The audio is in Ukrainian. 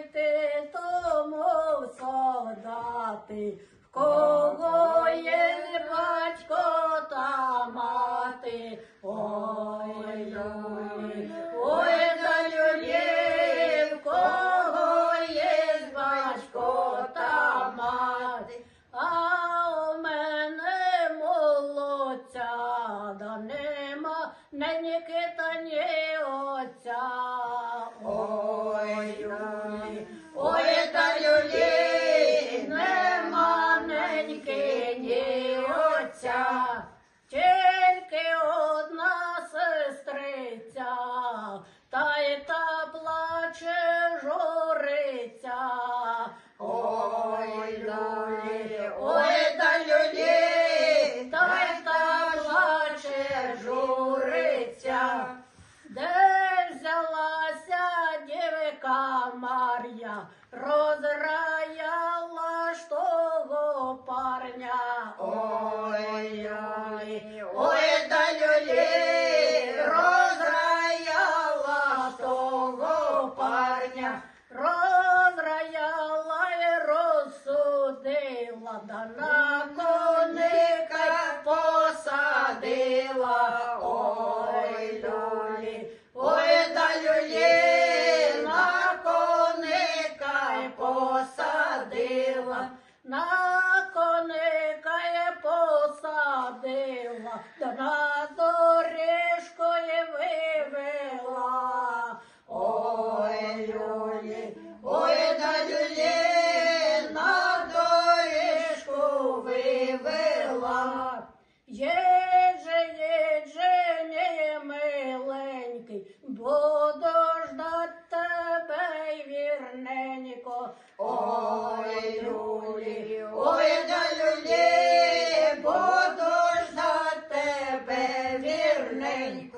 йти тому солдати, в кого є батько та мати. Ой, ой, ой, да люлі, в кого є батько та мати. А у мене молодця, да нема не Нікита, ні отця. Журиця. Де взялася дівка Мар'я, розраяла ж того парня. Ой, ой, ой, да люлі, розраяла того парня, розраяла і розсудила, да люлі, ой, да люлі, на коника й посадила, на коника й посадила, да на доріжку й вивела. Ой, люлі, вивела. Єдже, Ой, люлі, ой, да люлі, буду за тебе вірненько.